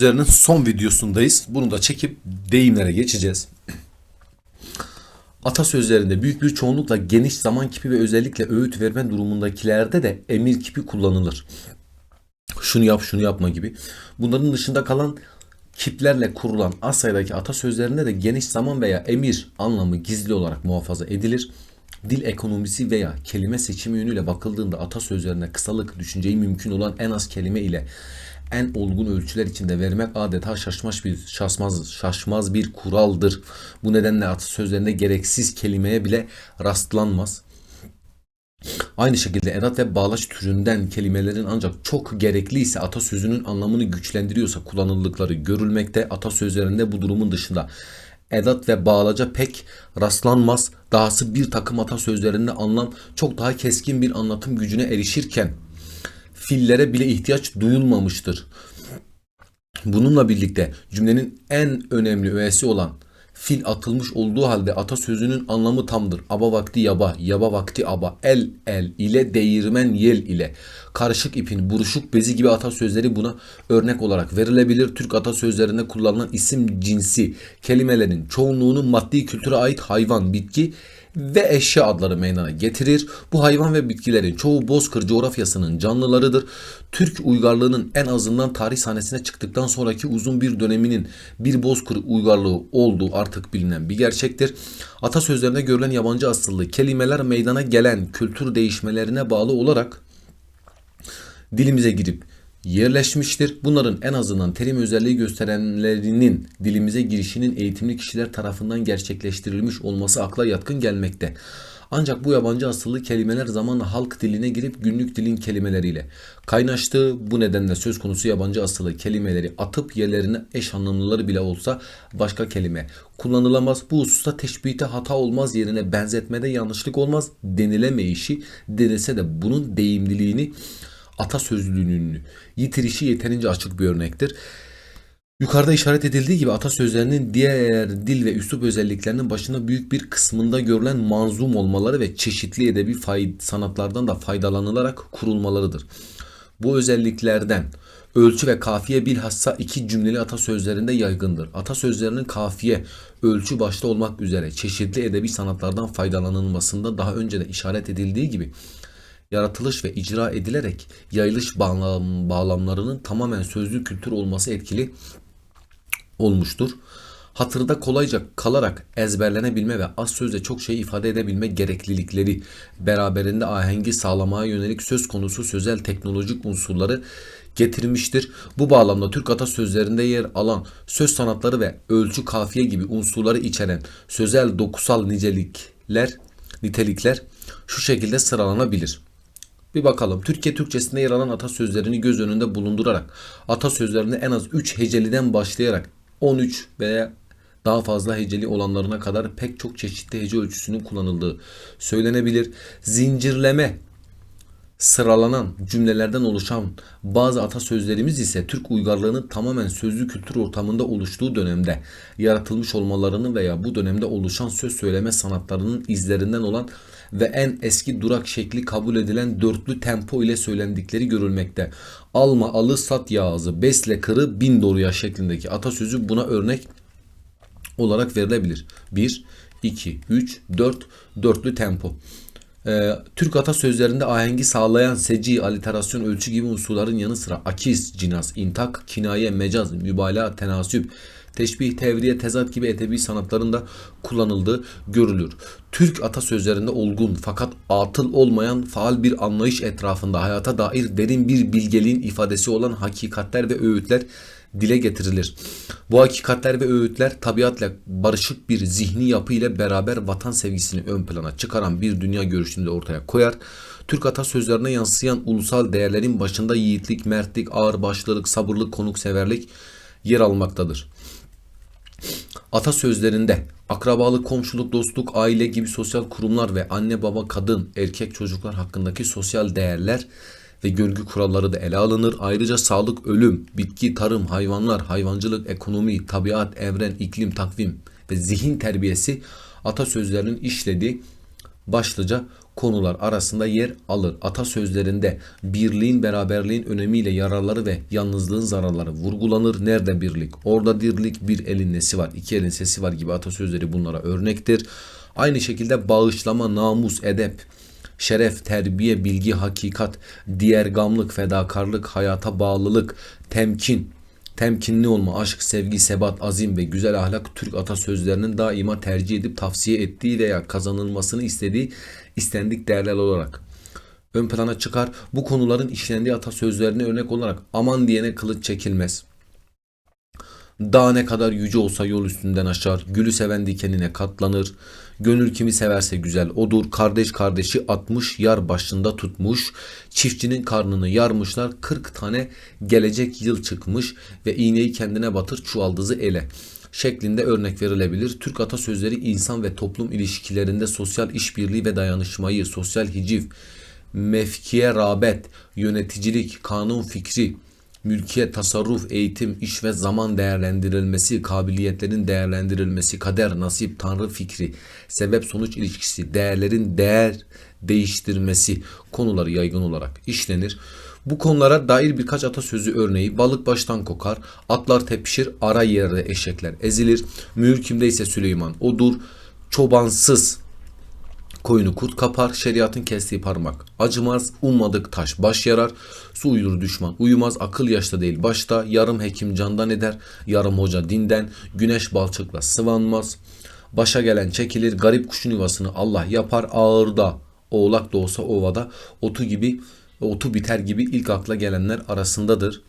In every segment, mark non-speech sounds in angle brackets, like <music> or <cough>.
üzerinin son videosundayız. Bunu da çekip deyimlere geçeceğiz. Atasözlerinde büyük bir çoğunlukla geniş zaman kipi ve özellikle öğüt verme durumundakilerde de emir kipi kullanılır. Şunu yap şunu yapma gibi. Bunların dışında kalan kiplerle kurulan az sayıdaki atasözlerinde de geniş zaman veya emir anlamı gizli olarak muhafaza edilir. Dil ekonomisi veya kelime seçimi yönüyle bakıldığında atasözlerine kısalık düşünceyi mümkün olan en az kelime ile en olgun ölçüler içinde vermek adeta şaşmaz bir şaşmaz şaşmaz bir kuraldır. Bu nedenle atasözlerinde gereksiz kelimeye bile rastlanmaz. Aynı şekilde edat ve bağlaç türünden kelimelerin ancak çok gerekliyse atasözünün anlamını güçlendiriyorsa kullanıldıkları görülmekte. Atasözlerinde bu durumun dışında edat ve bağlaca pek rastlanmaz. Dahası bir takım atasözlerinde anlam çok daha keskin bir anlatım gücüne erişirken fillere bile ihtiyaç duyulmamıştır. Bununla birlikte cümlenin en önemli öğesi olan fil atılmış olduğu halde atasözünün anlamı tamdır. Aba vakti yaba, yaba vakti aba, el el ile değirmen yel ile. Karışık ipin buruşuk bezi gibi atasözleri buna örnek olarak verilebilir. Türk atasözlerinde kullanılan isim cinsi kelimelerin çoğunluğunu maddi kültüre ait hayvan, bitki ve eşya adları meydana getirir. Bu hayvan ve bitkilerin çoğu bozkır coğrafyasının canlılarıdır. Türk uygarlığının en azından tarih sahnesine çıktıktan sonraki uzun bir döneminin bir bozkır uygarlığı olduğu artık bilinen bir gerçektir. Atasözlerinde görülen yabancı asıllı kelimeler meydana gelen kültür değişmelerine bağlı olarak dilimize girip yerleşmiştir. Bunların en azından terim özelliği gösterenlerinin dilimize girişinin eğitimli kişiler tarafından gerçekleştirilmiş olması akla yatkın gelmekte. Ancak bu yabancı asıllı kelimeler zamanla halk diline girip günlük dilin kelimeleriyle kaynaştı. Bu nedenle söz konusu yabancı asıllı kelimeleri atıp yerlerine eş anlamlıları bile olsa başka kelime kullanılamaz. Bu hususta teşbihte hata olmaz yerine benzetmede yanlışlık olmaz denilemeyişi denilse de bunun deyimliliğini atasözlülüğünü yitirişi yeterince açık bir örnektir. Yukarıda işaret edildiği gibi atasözlerinin diğer dil ve üslup özelliklerinin başında büyük bir kısmında görülen manzum olmaları ve çeşitli edebi sanatlardan da faydalanılarak kurulmalarıdır. Bu özelliklerden ölçü ve kafiye bilhassa iki cümleli atasözlerinde yaygındır. Atasözlerinin kafiye, ölçü başta olmak üzere çeşitli edebi sanatlardan faydalanılmasında daha önce de işaret edildiği gibi yaratılış ve icra edilerek yayılış bağlam, bağlamlarının tamamen sözlü kültür olması etkili olmuştur. Hatırda kolayca kalarak ezberlenebilme ve az sözle çok şey ifade edebilme gereklilikleri beraberinde ahengi sağlamaya yönelik söz konusu sözel teknolojik unsurları getirmiştir. Bu bağlamda Türk atasözlerinde yer alan söz sanatları ve ölçü kafiye gibi unsurları içeren sözel dokusal nicelikler nitelikler şu şekilde sıralanabilir. Bir bakalım. Türkiye Türkçesinde yer alan atasözlerini göz önünde bulundurarak atasözlerinde en az 3 heceliden başlayarak 13 veya daha fazla heceli olanlarına kadar pek çok çeşitli hece ölçüsünün kullanıldığı söylenebilir. Zincirleme sıralanan cümlelerden oluşan bazı atasözlerimiz ise Türk uygarlığının tamamen sözlü kültür ortamında oluştuğu dönemde yaratılmış olmalarını veya bu dönemde oluşan söz söyleme sanatlarının izlerinden olan ve en eski durak şekli kabul edilen dörtlü tempo ile söylendikleri görülmekte. Alma alı sat yağızı besle kırı bin doğruya şeklindeki atasözü buna örnek olarak verilebilir. 1, 2, 3, 4 dörtlü tempo. Ee, Türk atasözlerinde ahengi sağlayan seci, aliterasyon, ölçü gibi unsurların yanı sıra akis, cinas, intak, kinaye, mecaz, mübalağa, tenasüp, teşbih, tevriye, tezat gibi edebi sanatların da kullanıldığı görülür. Türk atasözlerinde olgun fakat atıl olmayan faal bir anlayış etrafında hayata dair derin bir bilgeliğin ifadesi olan hakikatler ve öğütler dile getirilir. Bu hakikatler ve öğütler tabiatla barışık bir zihni yapı ile beraber vatan sevgisini ön plana çıkaran bir dünya görüşünü de ortaya koyar. Türk atasözlerine yansıyan ulusal değerlerin başında yiğitlik, mertlik, ağırbaşlılık, sabırlık, konukseverlik yer almaktadır. Atasözlerinde akrabalık, komşuluk, dostluk, aile gibi sosyal kurumlar ve anne baba, kadın, erkek çocuklar hakkındaki sosyal değerler ve görgü kuralları da ele alınır. Ayrıca sağlık, ölüm, bitki, tarım, hayvanlar, hayvancılık, ekonomi, tabiat, evren, iklim, takvim ve zihin terbiyesi atasözlerinin işlediği başlıca konular arasında yer alır. Atasözlerinde birliğin beraberliğin önemiyle yararları ve yalnızlığın zararları vurgulanır. Nerede birlik? Orada dirlik bir elin nesi var, iki elin sesi var gibi atasözleri bunlara örnektir. Aynı şekilde bağışlama, namus, edep, şeref, terbiye, bilgi, hakikat, diğer gamlık, fedakarlık, hayata bağlılık, temkin, temkinli olma, aşk, sevgi, sebat, azim ve güzel ahlak Türk atasözlerinin daima tercih edip tavsiye ettiği veya kazanılmasını istediği istendik değerler olarak ön plana çıkar. Bu konuların işlendiği atasözlerine örnek olarak aman diyene kılıç çekilmez. Dağ ne kadar yüce olsa yol üstünden aşar. Gülü seven dikenine katlanır. Gönül kimi severse güzel odur. Kardeş kardeşi atmış yar başında tutmuş. Çiftçinin karnını yarmışlar. 40 tane gelecek yıl çıkmış ve iğneyi kendine batır çuvaldızı ele şeklinde örnek verilebilir. Türk atasözleri insan ve toplum ilişkilerinde sosyal işbirliği ve dayanışmayı, sosyal hiciv, mefkiye rağbet, yöneticilik, kanun fikri, mülkiyet, tasarruf, eğitim, iş ve zaman değerlendirilmesi, kabiliyetlerin değerlendirilmesi, kader, nasip, tanrı fikri, sebep sonuç ilişkisi, değerlerin değer değiştirmesi konuları yaygın olarak işlenir. Bu konulara dair birkaç atasözü örneği. Balık baştan kokar, atlar tepişir, ara yerde eşekler ezilir, mühür kimde ise Süleyman odur, çobansız Koyunu kurt kapar, şeriatın kestiği parmak. Acımaz, ummadık taş baş yarar. Su uyur düşman uyumaz, akıl yaşta değil başta. Yarım hekim candan eder, yarım hoca dinden. Güneş balçıkla sıvanmaz. Başa gelen çekilir, garip kuşun yuvasını Allah yapar ağırda. Oğlak da olsa ovada, otu gibi, otu biter gibi ilk akla gelenler arasındadır.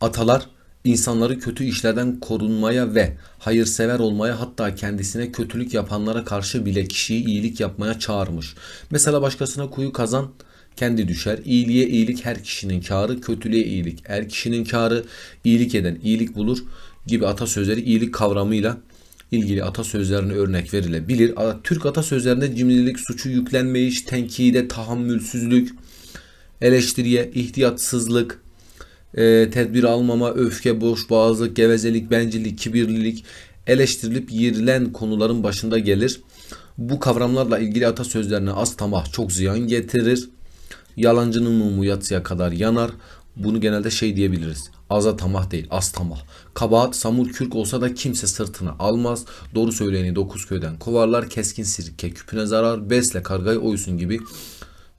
Atalar insanları kötü işlerden korunmaya ve hayırsever olmaya hatta kendisine kötülük yapanlara karşı bile kişiyi iyilik yapmaya çağırmış. Mesela başkasına kuyu kazan kendi düşer. İyiliğe iyilik her kişinin karı, kötülüğe iyilik. Her kişinin karı iyilik eden iyilik bulur gibi atasözleri iyilik kavramıyla ilgili atasözlerine örnek verilebilir. Türk atasözlerinde cimrilik, suçu yüklenmeyiş, tenkide tahammülsüzlük, eleştiriye ihtiyatsızlık, e, tedbir almama, öfke, boş boğazlık, gevezelik, bencillik, kibirlilik eleştirilip yerilen konuların başında gelir. Bu kavramlarla ilgili atasözlerine az tamah çok ziyan getirir. Yalancının mumu yatsıya kadar yanar. Bunu genelde şey diyebiliriz. Aza tamah değil, az tamah. Kabahat samur kürk olsa da kimse sırtına almaz. Doğru söyleyeni dokuz köyden kovarlar. Keskin sirke küpüne zarar. Besle kargayı oysun gibi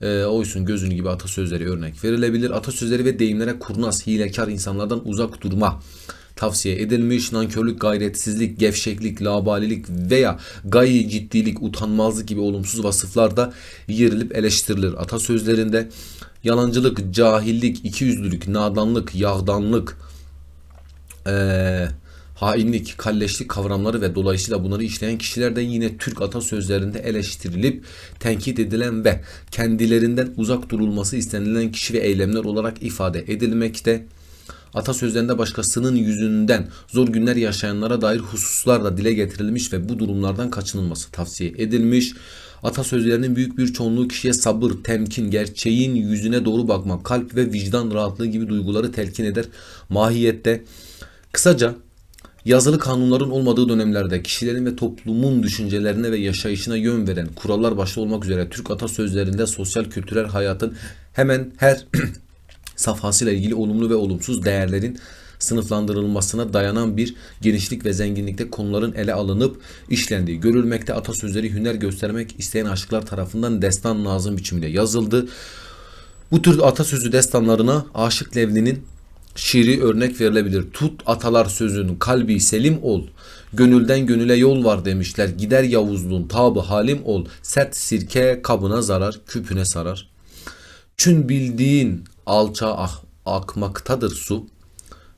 e, oysun gözünü gibi atasözleri örnek verilebilir. Atasözleri ve deyimlere kurnaz, hilekar insanlardan uzak durma tavsiye edilmiş. Nankörlük, gayretsizlik, gevşeklik, labalilik veya gayi ciddilik, utanmazlık gibi olumsuz vasıflar da yerilip eleştirilir. Atasözlerinde yalancılık, cahillik, ikiyüzlülük, nadanlık, yağdanlık, eee hainlik, kalleşlik kavramları ve dolayısıyla bunları işleyen kişiler de yine Türk atasözlerinde eleştirilip tenkit edilen ve kendilerinden uzak durulması istenilen kişi ve eylemler olarak ifade edilmekte. Atasözlerinde başkasının yüzünden zor günler yaşayanlara dair hususlar da dile getirilmiş ve bu durumlardan kaçınılması tavsiye edilmiş. Atasözlerinin büyük bir çoğunluğu kişiye sabır, temkin, gerçeğin yüzüne doğru bakmak, kalp ve vicdan rahatlığı gibi duyguları telkin eder. Mahiyette kısaca Yazılı kanunların olmadığı dönemlerde kişilerin ve toplumun düşüncelerine ve yaşayışına yön veren kurallar başta olmak üzere Türk atasözlerinde sosyal kültürel hayatın hemen her <clears throat> safhasıyla ilgili olumlu ve olumsuz değerlerin sınıflandırılmasına dayanan bir genişlik ve zenginlikte konuların ele alınıp işlendiği görülmekte. Atasözleri hüner göstermek isteyen aşıklar tarafından destan nazım biçiminde yazıldı. Bu tür atasözü destanlarına Aşık Levni'nin şiiri örnek verilebilir. Tut atalar sözün kalbi selim ol. Gönülden gönüle yol var demişler. Gider Yavuzluğun tabı halim ol. Sert sirke kabına zarar, küpüne sarar. Çün bildiğin alça ah, akmaktadır su.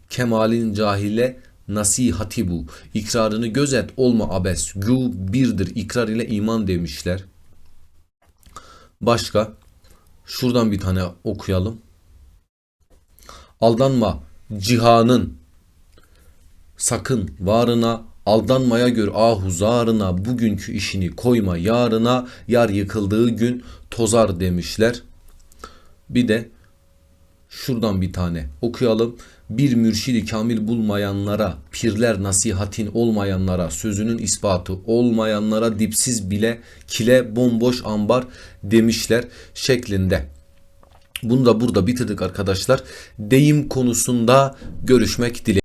Kemalin cahile nasihati bu. İkrarını gözet olma abes. Gü birdir ikrar ile iman demişler. Başka şuradan bir tane okuyalım. Aldanma cihanın sakın varına aldanmaya gör ahuzarına bugünkü işini koyma yarına yar yıkıldığı gün tozar demişler. Bir de şuradan bir tane okuyalım. Bir mürşidi kamil bulmayanlara, pirler nasihatin olmayanlara, sözünün ispatı olmayanlara dipsiz bile kile bomboş ambar demişler şeklinde. Bunu da burada bitirdik arkadaşlar. Deyim konusunda görüşmek dileğiyle.